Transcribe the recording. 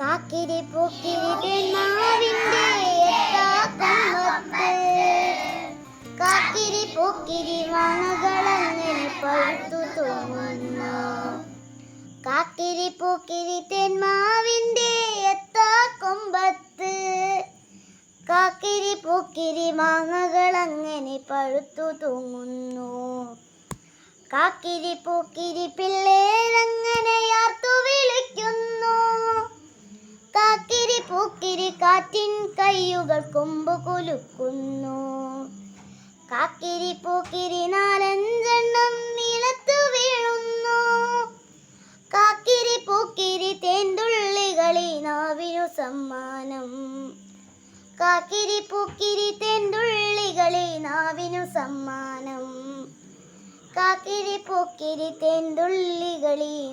കാക്കിരി പൂക്കിരി എത്താക്കൊമ്പത്ത് കാക്കിരി പൂക്കിരി മാങ്ങകളങ്ങനെ പഴുത്തു തോന്നുന്നു കാക്കിരി പൂക്കിരി തെന്മാവിന്റെ എത്താക്കൊമ്പത്ത് കാക്കിരി പൂക്കിരി മാങ്ങകൾ അങ്ങനെ പഴുത്തു തൂങ്ങുന്നു. കാക്കിരി പൂക്കിരി പിള്ളേരങ്ങനെ കാക്കിരി പൂക്കിരി കാറ്റിൻ കയ്യുകൾ കൊമ്പ് കുലുക്കുന്നു. കാക്കിരി പൂക്കിരി നാലഞ്ചെണ്ണം നിലത്തു വീഴുന്നു. കാക്കിരി പൂക്കിരി തേന്തുള്ളികളി നാവിനു സമ്മാനം. കാക്കിരി പൂക്കിരി തേന്തുള്ളികളി നാവിനു സമ്മാനം. കാക്കിരി പൂക്കിരി തേന്തുള്ളികളി